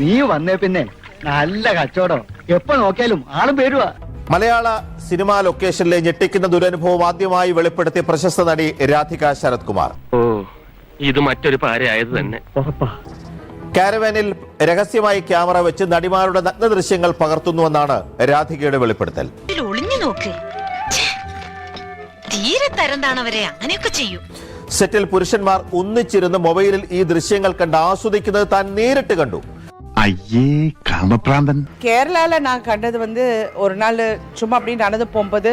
നീ വന്നേ പിന്നെ നല്ല കച്ചവടം. എപ്പോ നോക്കിയാലും ആളും പേരുവാ. മലയാള സിനിമാ ലൊക്കേഷനിലെ ഞെട്ടിക്കുന്ന ദുരനുഭവം ആദ്യമായി വെളിപ്പെടുത്തിയ പ്രശസ്ത നടി രാധിക ശരത് കുമാർ ഓ ഇത് മറ്റൊരു പാരയായത് തന്നെ. കാരവാനിൽ രഹസ്യമായി ക്യാമറ വെച്ച് നടിമാരുടെ നഗ്ന ദൃശ്യങ്ങൾ പകർത്തുന്നുവെന്നാണ് രാധികയുടെ വെളിപ്പെടുത്തൽ. ഒളിഞ്ഞു നോക്ക്. തീരെ അങ്ങനെയൊക്കെ ചെയ്യും. സെറ്റിൽ പുരുഷന്മാർ ഒന്നിച്ചിരുന്ന് മൊബൈലിൽ ഈ ദൃശ്യങ്ങൾ കണ്ട് ആസ്വദിക്കുന്നത് താൻ നേരിട്ട് കണ്ടു. ஐயே காமபிராந்தன் கேரளாவில் நான் கண்டது வந்து ஒரு நாள் சும்மா அப்படி நடந்து போகும்போது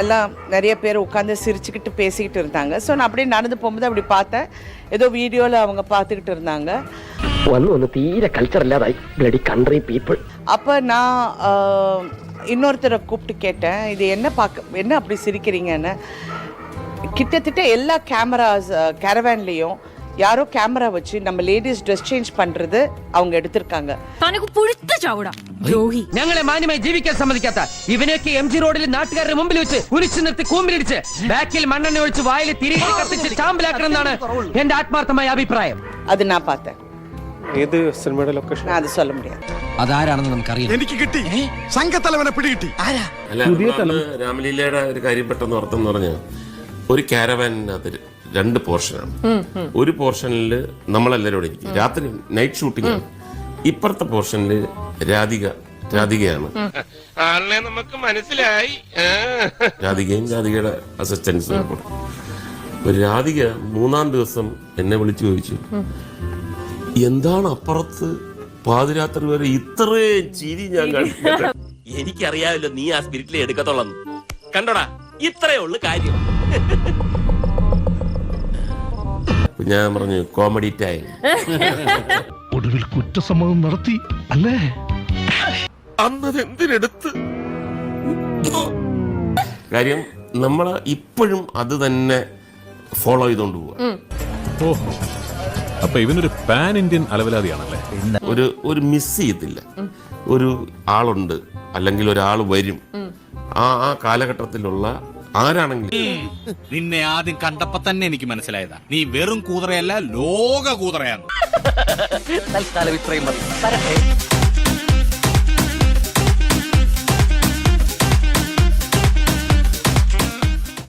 எல்லாம் நிறைய பேர் உட்காந்து சிரிச்சுக்கிட்டு பேசிக்கிட்டு இருந்தாங்க. ஸோ நான் அப்படியே நடந்து போகும்போது அப்படி பார்த்தேன். ஏதோ வீடியோவில் அவங்க பார்த்துக்கிட்டு இருந்தாங்க. ஒன்று தீர கல்ச்சர் இல்லாத பிளடி கண்ட்ரி பீப்புள் அப்போ நான் இன்னொருத்தரை கூப்பிட்டு கேட்டேன். இது என்ன பார்க்க என்ன அப்படி சிரிக்கிறீங்கன்னு. கிட்டத்தட்ட எல்லா கேமராஸ் கேரவேன்லேயும் யாரோ கேமரா வச்சு நம்ம லேடிஸ் ட்ரெஸ் சேஞ்ச் பண்ணுறது அவங்க எடுத்திருக்காங்க തനക്ക് പുഴുത്ത ചാവട ദ്രോഹി ഞങ്ങളെ മാന്യമായി ജീവിക്കാൻ സമ്മതിക്കാത്ത ഇവനെയൊക്കെ എം ജി റോഡിൽ നാട്ടുകാരുടെ മുമ്പിൽ വെച്ച് കുരിച്ചു നിർത്തി കൂമ്പിലിടിച്ച് ബാക്കിൽ മണ്ണെണ്ണ ഒഴിച്ച് വായിൽ തിരികെ കത്തിച്ച് ചാമ്പലാക്കണം എന്നാണ് എന്റെ ആത്മാർത്ഥമായ അഭിപ്രായം அது நான் பார்த்தேன் ഏത് സിനിമയുടെ ലൊക്കേഷൻ நான் அது சொல்ல முடியாது അതാരാണെന്ന് നമുക്കറിയാം എനിക്ക് കിട്ടി സംഘത്തലവനെ പിടികിട്ടി അല്ല നമ്മള് രാമലീലയുടെ ഒരു കാര്യം പെട്ടെന്ന് ഓർത്തെന്ന് പറഞ്ഞ ഒരു കാരവാനിനകത്ത് രണ്ട് പോർഷനാണ്. ഒരു പോർഷനിൽ നമ്മളെല്ലാവരും ഇരിക്കും രാത്രി നൈറ്റ് ഷൂട്ടിംഗ് ആണ്. ഇപ്പുറത്തെ പോർഷനിൽ രാധിക രാധികയാണ്. ആളിനെ നമുക്ക് മനസ്സിലായി. രാധികയും രാധികയുടെ അസിസ്റ്റൻസും കൂടെ. രാധിക മൂന്നാം ദിവസം എന്നെ വിളിച്ചു ചോദിച്ചു എന്താണ് അപ്പുറത്ത് പാതിരാത്രി വരെ ഇത്രയും ചിരി ഞാൻ കണ്ടത് എനിക്കറിയാമല്ലോ നീ ആ സ്പിരിറ്റിലെ എടുക്കത്തോളന്ന് കണ്ടോടാ ഇത്രയേ ഉള്ളു കാര്യം. ഞാൻ പറഞ്ഞു കോമഡി ടൈം ഒടുവിൽ കുറ്റസമ്മതം നടത്തി അല്ലേ? അന്നതെന്തിനെടുത്ത്? കാര്യം നമ്മൾ ഇപ്പോഴും അത് തന്നെ ഫോളോ ചെയ്തോണ്ട് പോവാ. അപ്പൊ ഇവനൊരു പാൻ ഇന്ത്യൻ അലവലാതിയാണല്ലേ? ഒരു ഒരു മിസ് ചെയ്യത്തില്ല. ഒരു ആളുണ്ട് അല്ലെങ്കിൽ ഒരാൾ വരും. ആ ആ കാലഘട്ടത്തിലുള്ള ആരാണെങ്കിലും. നിന്നെ ആദ്യം കണ്ടപ്പോ തന്നെ എനിക്ക് മനസ്സിലായതാ. നീ വെറും കൂതറയല്ല ലോക കൂതറയാണ് തൽക്കാലം ഇത്രയും മതി.